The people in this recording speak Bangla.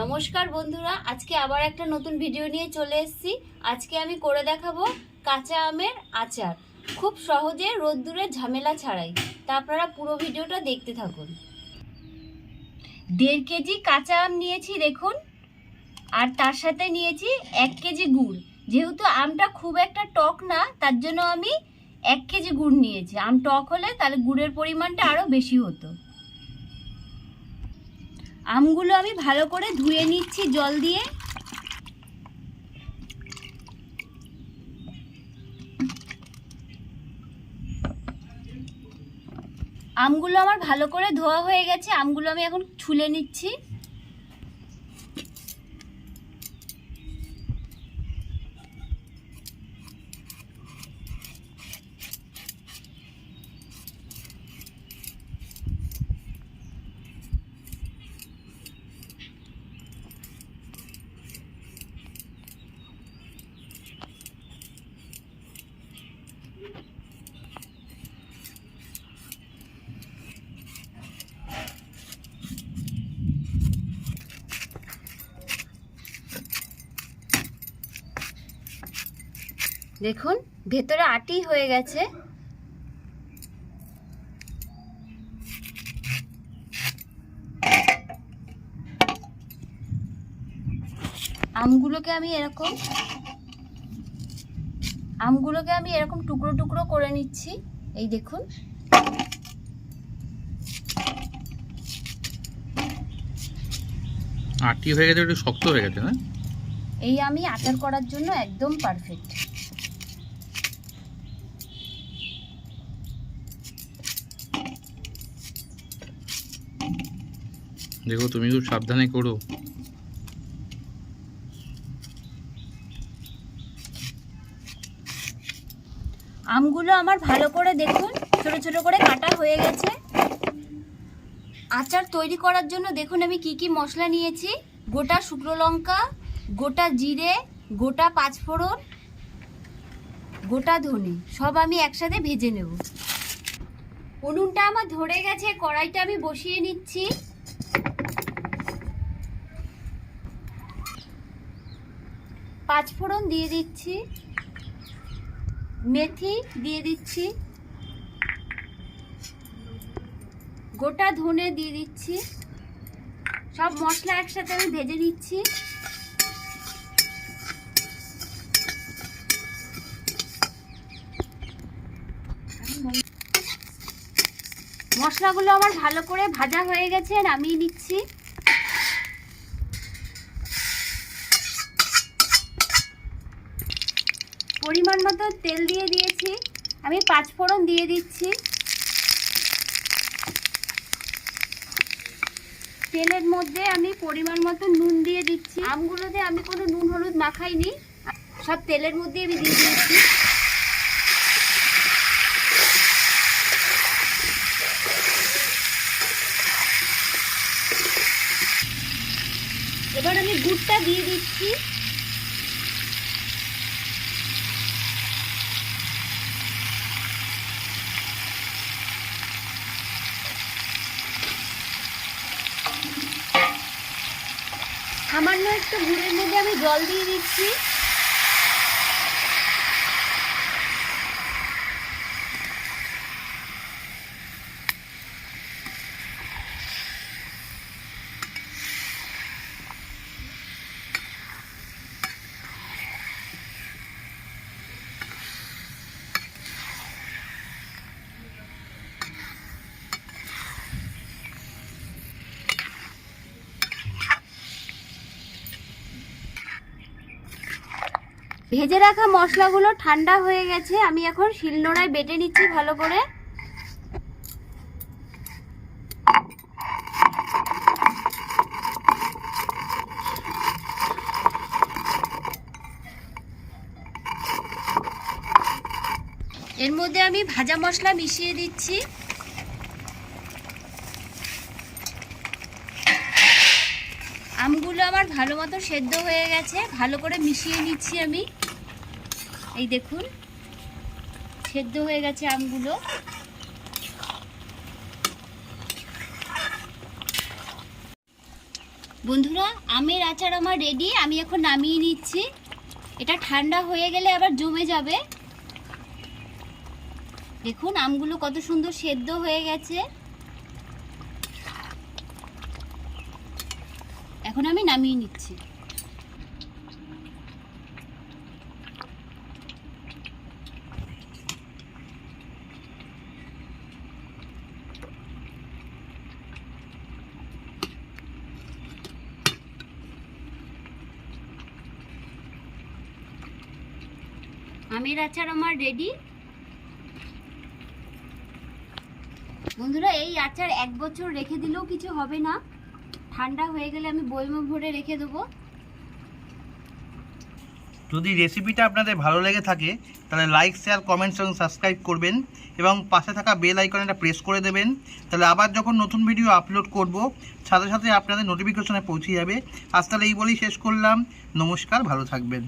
নমস্কার বন্ধুরা, আজকে আবার একটা নতুন ভিডিও নিয়ে চলে এসেছি। আজকে আমি করে দেখাবো কাঁচা আমের আচার। খুব সহজে রোদ্দুরের ঝামেলা ছাড়াই। তা আপনারা পুরো ভিডিওটা দেখতে থাকুন। দেড় কেজি কাঁচা আম নিয়েছি দেখুন, আর তার সাথে নিয়েছি এক কেজি গুড়। যেহেতু আমটা খুব একটা টক না, তার জন্য আমি এক কেজি গুড় নিয়েছি। আম টক হলে তাহলে গুড়ের পরিমাণটা আরও বেশি হতো। আমগুলো আমি ভালো করে ধুয়ে নিচ্ছি জল দিয়ে। আমগুলো আমার ভালো করে ধোয়া হয়ে গেছে, আমগুলো আমি এখন ছুলে নিচ্ছি। দেখুন ভেতরে আটি হয়ে গেছে। আমগুলোকে আমি এরকম আমগুলোকে আমি এরকম টুকরো টুকরো করে নিচ্ছি। এই দেখুন। আটি হয়ে গেছে একটু শক্ত হয়ে গেছে হ্যাঁ? এই আমি আচার করার জন্য একদম পারফেক্ট দেখো, তুমি খুব সাবধানে করো। আমগুলো আমার ভালো করে দেখুন, ছোট ছোট করে কাটা হয়ে গেছে। আচার তৈরি করার জন্য দেখুন আমি কি কি মশলা নিয়েছি। গোটা শুকনো লঙ্কা, গোটা জিরে, গোটা পাঁচফোড়ন, গোটা ধনে, সব আমি একসাথে ভেজে নেব। উনুনটা আমার ধরে গেছে, কড়াইটা আমি বসিয়ে নিচ্ছি। পাঁচফোড়ন দিয়ে দিচ্ছি। মেথি দিয়ে দিচ্ছি। গোটা ধনে দিয়ে দিচ্ছি। সব মশলা একসাথে আমি ভেজে নিচ্ছি। মশলাগুলো আমার ভালো করে ভাজা হয়ে গেছে নামিয়ে নিচ্ছি। পরিমাণ মতো তেল দিয়ে দিয়েছি। আমি পাঁচ ফোড়ন দিয়ে দিচ্ছি। তেলের মধ্যে আমি পরিমাণ মতো নুন দিয়ে দিচ্ছি। আমগুলোতে আমি কোনো নুন হলুদ মাখাইনি। সব তেলের মধ্যে আমি দিয়ে দিয়েছি। এবার আমি গুড়টা দিয়ে দিচ্ছি। সামান্য একটু ঘুরে মধ্যে আমি জল দিয়ে দিচ্ছি। ভেজে রাখা মশলাগুলো ঠান্ডা হয়ে গেছে, আমি এখন শিলনোড়ায় বেটে নিচ্ছি ভালো করে। এর মধ্যে আমি ভাজা মশলা মিশিয়ে দিচ্ছি। আমগুলো আমার ভালো মতো সেদ্ধ হয়ে গেছে, ভালো করে মিশিয়ে নিচ্ছি আমি। এই দেখুন, সেদ্ধ হয়ে গেছে আমগুলো। বন্ধুরা, আমের আচার আমার রেডি আমি এখন নামিয়ে নিচ্ছি। এটা ঠান্ডা হয়ে গেলে আবার জমে যাবে। দেখুন, আমগুলো কত সুন্দর সেদ্ধ হয়ে গেছে। এখন আমি নামিয়ে নিচ্ছি। আমের আচার আমার রেডি বন্ধুরা, এই আচার এক বছর রেখে দিলেও কিছু হবে না। ঠান্ডা হয়ে গেলে আমি বয়মে ভরে রেখে দেবো। যদি রেসিপিটা আপনাদের ভালো লেগে থাকে, তাহলে লাইক শেয়ার কমেন্টস এবং সাবস্ক্রাইব করবেন। এবং পাশে থাকা বেল আইকনটা প্রেস করে দেবেন। তাহলে আবার যখন নতুন ভিডিও আপলোড করব, সাথে সাথে আপনাদের নোটিফিকেশনে পৌঁছে যাবে। আজ তাহলে এই বলেই শেষ করলাম। নমস্কার, ভালো থাকবেন।